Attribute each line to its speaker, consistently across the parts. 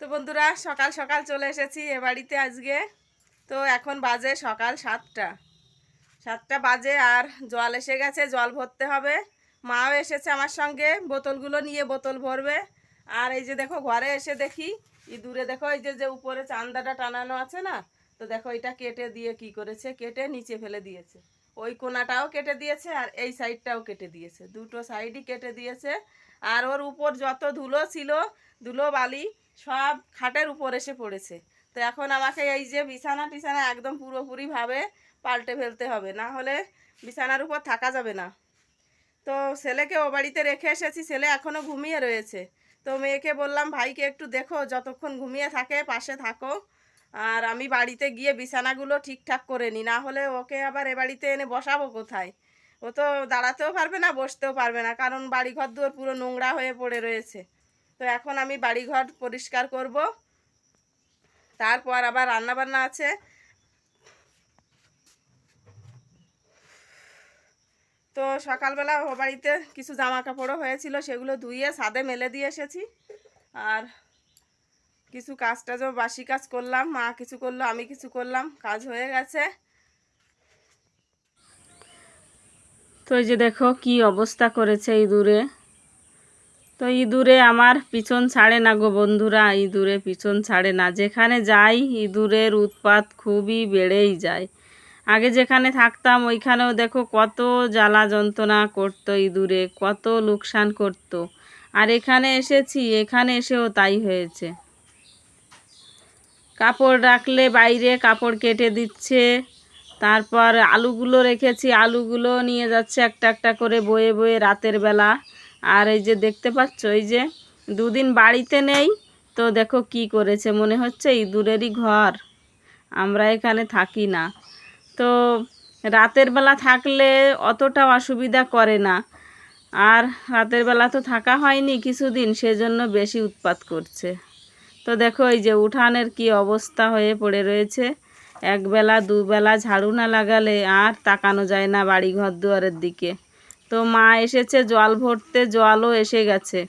Speaker 1: তো বন্ধুরা, সকাল সকাল চলে এসেছি এ বাড়িতে আজকে। তো এখন বাজে সকাল সাতটা। সাতটা বাজে আর জল এসে গেছে, জল ভরতে হবে। মাও এসেছে আমার সঙ্গে, বোতলগুলো নিয়ে বোতল ভরবে। আর এই যে দেখো, ঘরে এসে দেখি, এই দূরে দেখো, এই যে যে উপরে চান্দাটা টানানো আছে না, তো দেখো এটা কেটে দিয়ে কি করেছে, কেটে নিচে ফেলে দিয়েছে। ওই কোনাটাও কেটে দিয়েছে আর এই সাইডটাও কেটে দিয়েছে। দুটো সাইডই কেটে দিয়েছে। আর ওর উপর যত ধুলো ছিল, ধুলো বালি সব খাটের উপর এসে পড়েছে। তো এখন আমাকে এই যে বিছানা টিছানা একদম পুরোপুরিভাবে পাল্টে ফেলতে হবে, না হলে বিছানার উপর থাকা যাবে না। তো ছেলেকে ও বাড়িতে রেখে এসেছি, ছেলে এখনও ঘুমিয়ে রয়েছে। তো মেয়েকে বললাম, ভাইকে একটু দেখো, যতক্ষণ ঘুমিয়ে থাকে, পাশে থাকো। আর আমি বাড়িতে গিয়ে বিছানাগুলো ঠিকঠাক করে নিই, না হলে ওকে আবার এ বাড়িতে এনে বসাবো কোথায়? ও তো দাঁড়াতেও পারবে না, বসতেও পারবে না, কারণ বাড়িঘর দুয়ার পুরো নোংরা হয়ে পড়ে রয়েছে। তো এখন আমি বাড়িঘর পরিষ্কার করব। তারপর আবার রান্নাবান্না আছে। তো সকালবেলা ও বাড়িতে কিছু জামা কাপড়ও হয়েছিল, সেগুলো ধুয়ে ছাদে মেলে দিয়ে এসেছি। আর কিছু কাজ টাজও বাসি কাজ করলাম, মা কিছু করল, আমি কিছু করলাম, কাজ হয়ে গেছে। তো এই যে দেখো কি অবস্থা করেছে ইঁদুরে তো ইঁদুরে আমার পিছন ছাড়ে না গো বন্ধুরা, ইঁদুরে পিছন ছাড়ে না। যেখানে যাই, ইঁদুরের উৎপাত খুবই বেড়েই যায়। আগে যেখানে থাকতাম, ওইখানেও দেখো কত জ্বালা যন্ত্রণা করতো ইঁদুরে, কত লোকসান করতো। আর এখানে এসেছি, এখানে এসেও তাই হয়েছে। কাপড় রাখলে বাইরে কাপড় কেটে দিচ্ছে। তারপর আলুগুলো রেখেছি, আলুগুলো নিয়ে যাচ্ছে একটা একটা করে বয়ে বয়ে রাতের বেলা। আর এই যে দেখতে পাচ্ছ, এই যে দুদিন বাড়িতে নেই, তো দেখো কি করেছে। মনে হচ্ছে ইঁদুরেরই ঘর। আমরা এখানে থাকি না। তো রাতের বেলা থাকলে অতটা অসুবিধা করে না। আর রাতের বেলা তো থাকা হয়নি কিছুদিন, সেজন্য বেশি উৎপাত করছে। তো দেখো এই যে উঠানের কি অবস্থা হয়ে পড়ে রয়েছে। একবেলা, দুবেলা ঝাড়ু না লাগালে আর তাকানো যায় না বাড়ি ঘর দুয়ারের দিকে। তো মা এসেছে, জল ভরতে, জলও এসে গেছে।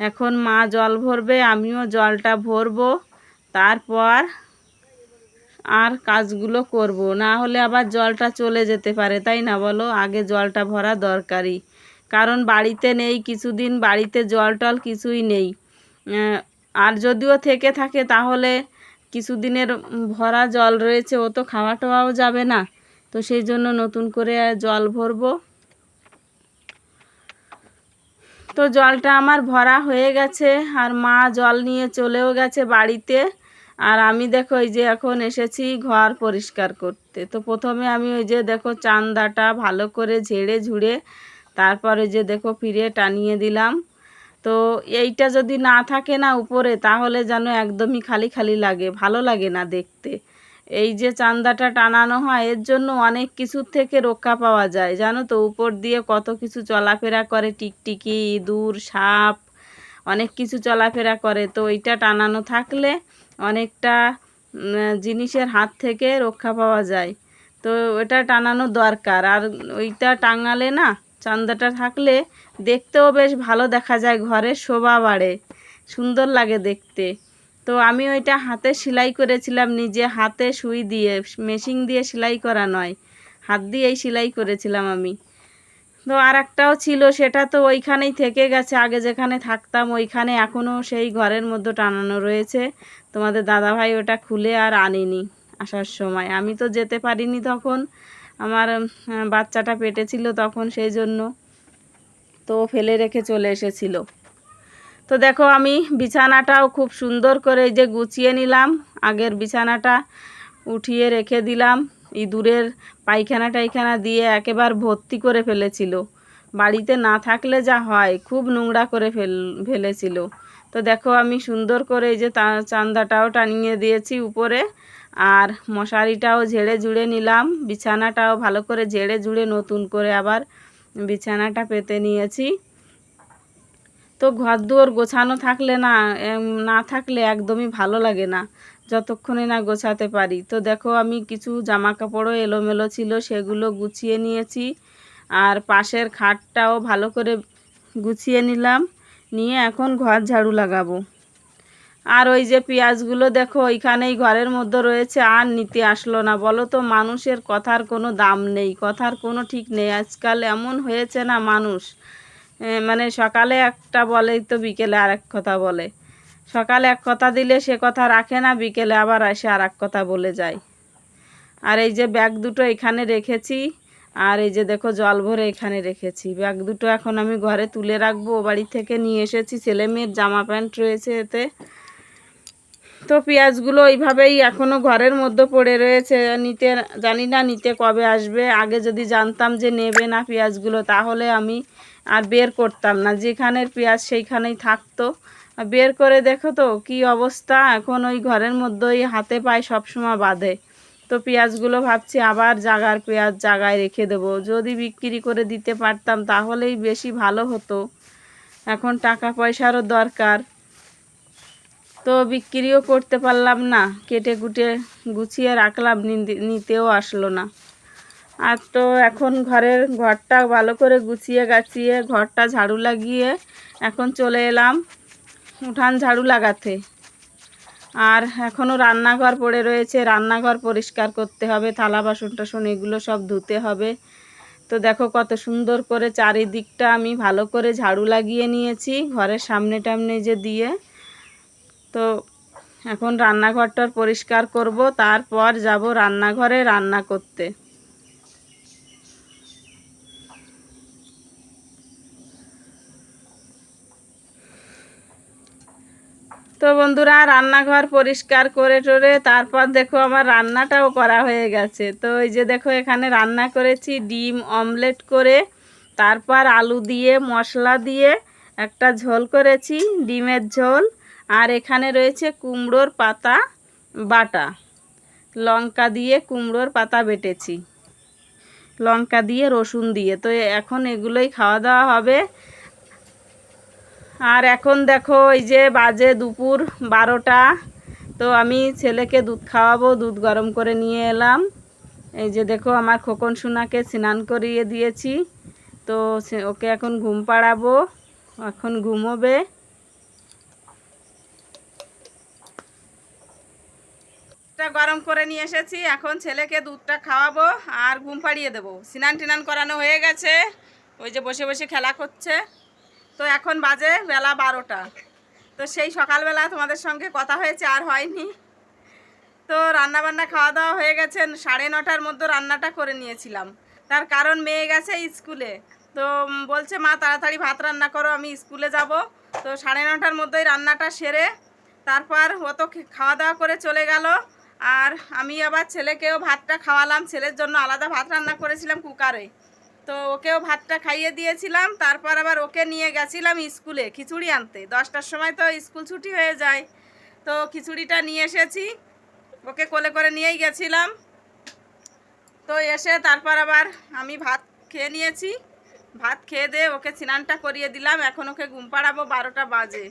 Speaker 1: এখন মা জল ভরবে, আমিও জলটা ভরবো। তারপর আর কাজগুলো করব। না হলে আবার জলটা চলে যেতে পারে, তাই না বলো? আগে জলটা ভরা দরকারি কারণ বাড়িতে নেই, কিছুদিন বাড়িতে জল টল কিছুই নেই। আর যদিও থেকে থাকে, তাহলে কিছুদিনের ভরা জল রয়েছে, ও তো খাওয়া টাওয়াও যাবে না। তো সেই জন্য নতুন করে জল ভরবো। তো জলটা আমার ভরা হয়ে গেছে আর মা জল নিয়ে চলেও গেছে বাড়িতে। আর আমি দেখো এই যে এখন এসেছি ঘর পরিষ্কার করতে। তো প্রথমে আমি ওই যে দেখো চান্দাটা ভালো করে ঝেড়ে ঝুড়ে তারপরে যে দেখো ফিরে টানিয়ে দিলাম। তো এইটা যদি না থাকে না উপরে তাহলে যেন একদমই খালি খালি লাগে, ভালো লাগে না দেখতে। এই যে চান্দাটা টানানো হয়, এর জন্য অনেক কিছুর থেকে রক্ষা পাওয়া যায়, জানো তো? উপর দিয়ে কত কিছু চলাফেরা করে, টিকটিকি, ইঁদুর, সাপ, অনেক কিছু চলাফেরা করে। তো ওইটা টানানো থাকলে অনেকটা জিনিসের হাত থেকে রক্ষা পাওয়া যায়। তো ওটা টানানো দরকার। আর ওইটা টাঙালে না, চান্দাটা থাকলে দেখতেও বেশ ভালো দেখা যায়, ঘরের শোভা বাড়ে। সুন্দর লাগে দেখতে। তো আমি ওইটা হাতে সেলাই করেছিলাম, নিজে হাতে সুই দিয়ে, মেশিন দিয়ে সেলাই করা নয়, হাত দিয়েই সেলাই করেছিলাম আমি। তো আর একটাও ছিল, সেটা তো ওইখানেই থেকে গেছে, আগে যেখানে থাকতাম ওইখানে এখনও সেই ঘরের মধ্যে টানানো রয়েছে। তোমাদের দাদাভাই ওটা খুলে আর আনেনি আসার সময়। আমি তো যেতে পারিনি তখন, আমার বাচ্চাটা পেটে ছিল তখন সেই জন্য। তো ফেলে রেখে চলে এসেছিল। তো দেখো আমি বিছানাটাও খুব সুন্দর করে যে গুছিয়ে নিলাম। আগের বিছানাটা উঠিয়ে রেখে দিলাম। ইঁদুরের পায়খানা টাইখানা দিয়ে একেবার ভর্তি করে ফেলেছিল। বাড়িতে না থাকলে যা হয়, খুব নোংরা করে ফেল, ফেলেছিল। তো দেখো আমি সুন্দর করে এই যে চান্দাটাও টানিয়ে দিয়েছি উপরে। আর মশারিটাও ঝেড়ে ঝুড়ে নিলাম। বিছানাটাও ভালো করে ঝেড়ে জুড়ে নতুন করে আবার বিছানাটা পেতে নিয়েছি। তো ঘর দুয়ার গোছানো থাকলে না না থাকলে একদমই ভালো লাগে না। যতক্ষণে না গোছাতে পারি। তো দেখো আমি কিছু জামা কাপড়ও এলোমেলো ছিল, সেগুলো গুছিয়ে নিয়েছি। আর পাশের খাটটাও ভালো করে গুছিয়ে নিলাম। নিয়ে এখন ঘর ঝাড়ু লাগাবো। আর ওই যে পেঁয়াজগুলো দেখো, ওইখানেই ঘরের মধ্যে রয়েছে, আর নিতে আসলো না। বলো তো, মানুষের কথার কোনো দাম নেই, কথার কোনো ঠিক নেই। আজকাল এমন হয়েছে না মানুষ। মানে সকালে একটা বলে তো বিকেলে আর এক কথা বলে। সকালে এক কথা দিলে সে কথা রাখে না, বিকেলে আবার এসে আর এক কথা বলে যায়। আর এই যে ব্যাগ দুটো এখানে রেখেছি, আর এই যে দেখো জল ভরে এখানে রেখেছি। ব্যাগ দুটো এখন আমি ঘরে তুলে রাখব, ও বাড়ি থেকে নিয়ে এসেছি, ছেলে মেয়ের জামা প্যান্ট রয়েছে এতে। তো পেঁয়াজগুলো ওইভাবেই এখনও ঘরের মধ্যে পড়ে রয়েছে। নিতে, জানি না নিতে কবে আসবে। আগে যদি জানতাম যে নেবে না পেঁয়াজগুলো, তাহলে আমি আর বের করতাম না। যেখানের পেঁয়াজ সেইখানেই থাকতো। বের করে দেখো তো, কি অবস্থা? এখন ওই ঘরের মধ্যেই হাতে পায়ে সবসময় বাঁধে। তো পেঁয়াজগুলো ভাবছি আবার জাগার পেঁয়াজ জাগায় রেখে দেবো। যদি বিক্রি করে দিতে পারতাম তাহলেই বেশি ভালো হতো। এখন টাকা পয়সারও দরকার। তো বিক্রিও করতে পারলাম না। কেটে কুটে গুছিয়ে রাখলাম নিতে- নিতেও আসলো না। আর তো এখন ঘরের ঘরটা ভালো করে গুছিয়ে গাছিয়ে, ঘরটা ঝাড়ু লাগিয়ে এখন চলে এলাম উঠান ঝাড়ু লাগাতে। আর এখনও রান্নাঘর পড়ে রয়েছে, রান্নাঘর পরিষ্কার করতে হবে, থালা বাসন টাসন এগুলো সব ধুতে হবে। তো দেখো কত সুন্দর করে চারিদিকটা আমি ভালো করে ঝাড়ু লাগিয়ে নিয়েছি, ঘরের সামনে টামনে যে দিয়ে। তো এখন রান্নাঘরটার পরিষ্কার করব, তারপর যাব রান্নাঘরে রান্না করতে। তো বন্ধুরা, রান্নাঘর পরিষ্কার করে টরে তারপর দেখো আমার রান্নাটাও করা হয়ে গেছে। তো এই যে দেখো, এখানে রান্না করেছি ডিম, অমলেট করে, তারপর আলু দিয়ে, মশলা দিয়ে একটা ঝোল করেছি, ডিমের ঝোল। আর এখানে রয়েছে কুমড়োর পাতা বাটা। লঙ্কা দিয়ে কুমড়োর পাতা বেটেছি। লঙ্কা দিয়ে রসুন দিয়ে। তো এখন এগুলোই খাওয়া দাওয়া হবে। আর এখন দেখো এই যে বাজে দুপুর বারোটা। তো আমি ছেলেকে দুধ খাওয়াবো, দুধ গরম করে নিয়ে এলাম। এই যে দেখো আমার খোকন সোনাকে স্নান করিয়ে দিয়েছি। তো ওকে এখন ঘুম পাড়াবো, এখন ঘুমোবে। গরম করে নিয়ে এসেছি, এখন ছেলেকে দুধটা খাওয়াবো আর ঘুম পাড়িয়ে দেবো। স্নান টিনান করানো হয়ে গেছে, ওই যে বসে বসে খেলা করছে। তো এখন বাজে বেলা বারোটা। তো সেই সকালবেলা তোমাদের সঙ্গে কথা হয়েছে, আর হয়নি। তো রান্না বান্না খাওয়া দাওয়া হয়ে গেছে, সাড়ে নটার মধ্যে রান্নাটা করে নিয়েছিলাম। তার কারণ মেয়ে গেছে স্কুলে। তো বলছে, মা, তাড়াতাড়ি ভাত রান্না করো, আমি স্কুলে যাব। তো সাড়ে নটার মধ্যেই রান্নাটা সেরে তারপর ও তো খাওয়া দাওয়া করে চলে গেল। আর আমি আবার ছেলেকেও ভাতটা খাওয়ালাম। ছেলের জন্য আলাদা ভাত রান্না করেছিলাম কুকারে। তো ওকেও ভাতটা খাইয়ে দিয়েছিলাম, তারপর আবার ওকে নিয়ে গেছিলাম স্কুলে খিচুড়ি আনতে। দশটার সময় তো স্কুল ছুটি হয়ে যায়, তো খিচুড়িটা নিয়ে এসেছি। ওকে কোলে করে নিয়েই গেছিলাম। তো এসে তারপর আবার আমি ভাত খেয়ে নিয়েছি। ভাত খেয়ে দিয়ে ওকে স্নানটা করিয়ে দিলাম। এখন ওকে ঘুম পাড়াবো বারোটা বাজে।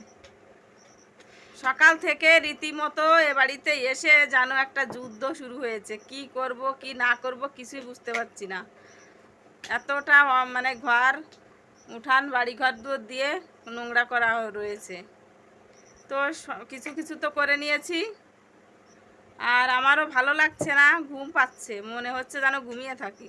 Speaker 1: সকাল থেকে রীতিমতো এ বাড়িতে এসে যেন একটা যুদ্ধ শুরু হয়েছে। কি করব, কি না করব কিছুই বুঝতে পারছি না। এতটা মানে ঘর, উঠান বাড়ি ঘর দুয়ার দিয়ে নোংরা করা রয়েছে। তো কিছু কিছু তো করে নিয়েছি। আর আমারও ভালো লাগছে না, ঘুম পাচ্ছে, মনে হচ্ছে যেন ঘুমিয়ে থাকি।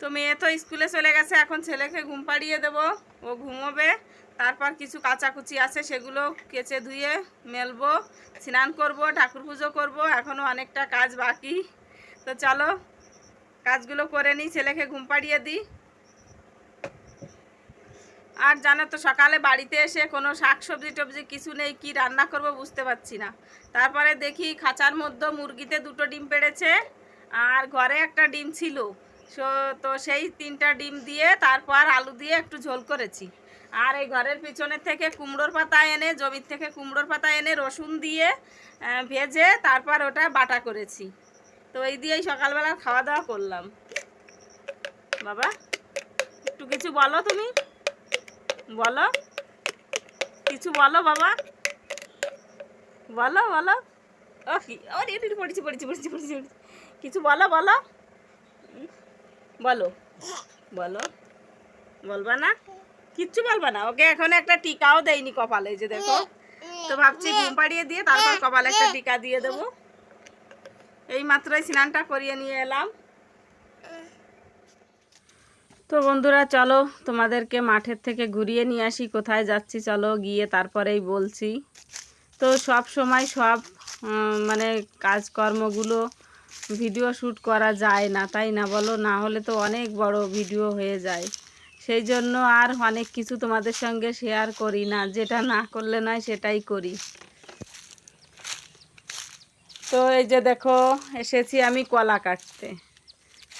Speaker 1: তো মেয়ে তো স্কুলে চলে গেছে, এখন ছেলেকে ঘুম পাড়িয়ে দেবো, ও ঘুমোবে। তারপর কিছু কাচাকুচি আছে, সেগুলো কেচে ধুয়ে মেলবো, স্নান করব, ঠাকুর পুজো করব এখনও অনেকটা কাজ বাকি। তো চলো কাজগুলো করে নিই, ছেলেকে ঘুম পাড়িয়ে দিই। আর জানো তো, সকালে বাড়িতে এসে কোনো শাক সবজি টবজি কিছু নেই, কি রান্না করব বুঝতে পারছি না। তারপরে দেখি খাঁচার মধ্যে মুরগিতে দুটো ডিম পেড়েছে, আর ঘরে একটা ডিম ছিল। সো, তো সেই তিনটা ডিম দিয়ে তারপর আলু দিয়ে একটু ঝোল করেছি। আর এই ঘরের পিছনে থেকে কুমড়োর পাতা এনে, জমির থেকে কুমড়োর পাতা এনে রসুন দিয়ে ভেজে তারপর ওটা বাটা করেছি। তো এই দিয়েই সকালবেলা খাওয়া দাওয়া করলাম। বাবা একটু কিছু বলো তুমি। বলো। কিছু বলো বাবা। বলো বলো। ও কি? রে, পড়েছি পড়েছি পড়েছি পড়েছি পড়েছি। কিছু বলো বলো। বলো। বলো। বলবা না? কিচ্ছু বলবে না। ওকে এখন একটা টিকাও দেয়নি কপালে যে দেখো। তো ভাবছি ঘুম পাড়িয়ে দিয়ে তারপর কপালে একটা টিকা দিয়ে দেবো। এই মাত্রই স্নানটা করিয়ে নিয়ে এলাম। তো বন্ধুরা, চলো তোমাদেরকে মাঠের থেকে ঘুরিয়ে নিয়ে আসি, কোথায় যাচ্ছি চলো গিয়ে তারপরেই বলছি। তো সব সময় সব মানে কাজকর্মগুলো ভিডিও শ্যুট করা যায় না, তাই না বলো? না হলে তো অনেক বড় ভিডিও হয়ে যায়। সেই জন্য আর অনেক কিছু তোমাদের সঙ্গে শেয়ার করি না, যেটা না করলে নয় সেটাই করি। তো এই যে দেখো, এসেছি আমি কলা কাটতে।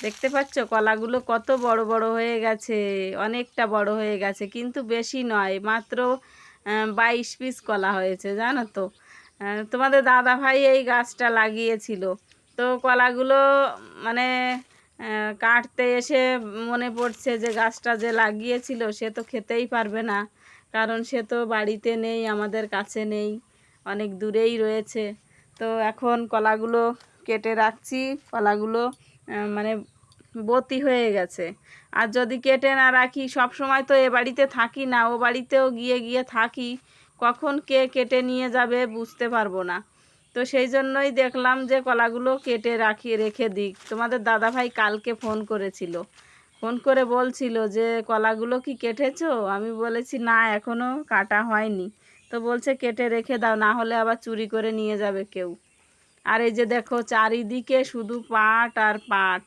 Speaker 1: দেখতে পাচ্ছ, কলাগুলো কত বড় বড় হয়ে গেছে, অনেকটা বড় হয়ে গেছে, কিন্তু বেশি নয়, মাত্র বাইশ পিস কলা হয়েছে, জানো তো। তোমাদের দাদা ভাই এই গাছটা লাগিয়েছিল। তো কলাগুলো মানে কাটতে এসে মনে পড়ছে যে গাছটা যে লাগিয়েছিল, সে তো খেতেই পারবে না, কারণ সে তো বাড়িতে নেই, আমাদের কাছে নেই, অনেক দূরেই রয়েছে। তো এখন কলাগুলো কেটে রাখছি। কলাগুলো মানে বতি হয়ে গেছে। আর যদি কেটে না রাখি সব সময় তো এ বাড়িতে থাকি না, ও বাড়িতেও গিয়ে গিয়ে থাকি, কখন কে কেটে নিয়ে যাবে বুঝতে পারব না। তো সেই জন্যই দেখলাম যে কলাগুলো কেটে রাখি, রেখে দিক। তোমাদের দাদাভাই কালকে ফোন করেছিল। ফোন করে বলছিল যে, কলাগুলো কি কেটেছো? আমি বলেছি, না এখনও কাটা হয়নি। তো বলছে কেটে রেখে দাও, না হলে আবার চুরি করে নিয়ে যাবে কেউ। আর এই যে দেখো, চারিদিকে শুধু পাট আর পাট।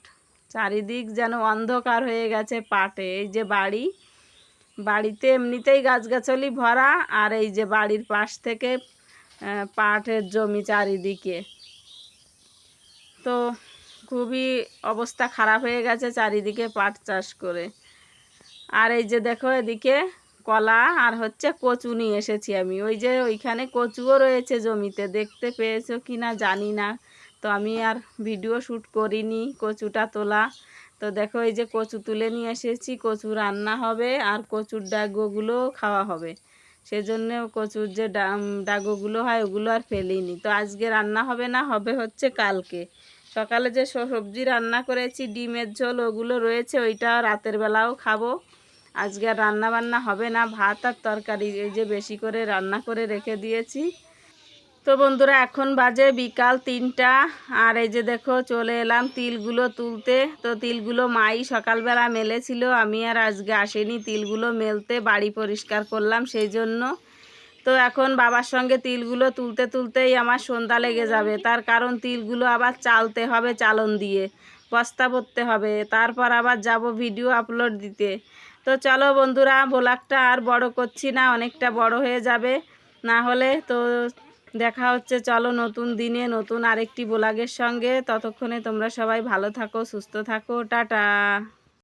Speaker 1: চারিদিক যেন অন্ধকার হয়ে গেছে পাটে। এই যে বাড়ি, বাড়িতে এমনিতেই গাছগাছালি ভরা, আর এই যে বাড়ির পাশ থেকে পাটের জমি চারিদিকে। তো খুবই অবস্থা খারাপ হয়ে গেছে চারিদিকে পাট চাষ করে। আর এই যে দেখো এদিকে কলা আর হচ্ছে কচু নিয়ে এসেছি আমি। ওই যে ওইখানে কচুও রয়েছে জমিতে, দেখতে পেয়েছ কি না জানি না। তো আমি আর ভিডিও শ্যুট করিনি কচুটা তোলা। তো দেখো এই যে কচু তুলে নিয়ে এসেছি, কচু রান্না হবে আর কচুর ডাগগুলো খাওয়া হবে। সেজন্য কচুর যে ডাগগুলো হয় ওগুলো আর ফেলিনি। তো আজকে রান্না হবে না, হবে হচ্ছে কালকে। সকালে যে সবজি রান্না করেছি, ডিমের ঝোল ওগুলো রয়েছে, ওইটা রাতের বেলাও খাব। আজকে আর রান্না বান্না হবে না, ভাত আর তরকারি, এই যে বেশি করে রান্না করে রেখে দিয়েছি। তো বন্ধুরা, এখন বাজে বিকাল তিনটা, আর এই যে দেখো, চলে এলাম তিলগুলো তুলতে। তো তিলগুলো মাই সকালবেলা মেলেছিল, আমি আর আজকে আসেনি তিলগুলো মেলতে, বাড়ি পরিষ্কার করলাম সেই জন্য। তো এখন বাবার সঙ্গে তিলগুলো তুলতে তুলতেই আমার সন্ধ্যা লেগে যাবে, তার কারণ তিলগুলো আবার চালতে হবে চালন দিয়ে, বস্তা ভরতে হবে, তারপর আবার যাব ভিডিও আপলোড দিতে। তো চলো বন্ধুরা ব্লগটা আর বড় করছি না, অনেকটা বড় হয়ে যাবে। না হলে তো দেখা হচ্ছে, চলো নতুন দিনে নতুন আরেকটি ব্লগের সঙ্গে। ততক্ষণে তোমরা সবাই ভালো থাকো, সুস্থ থাকো। টাটা।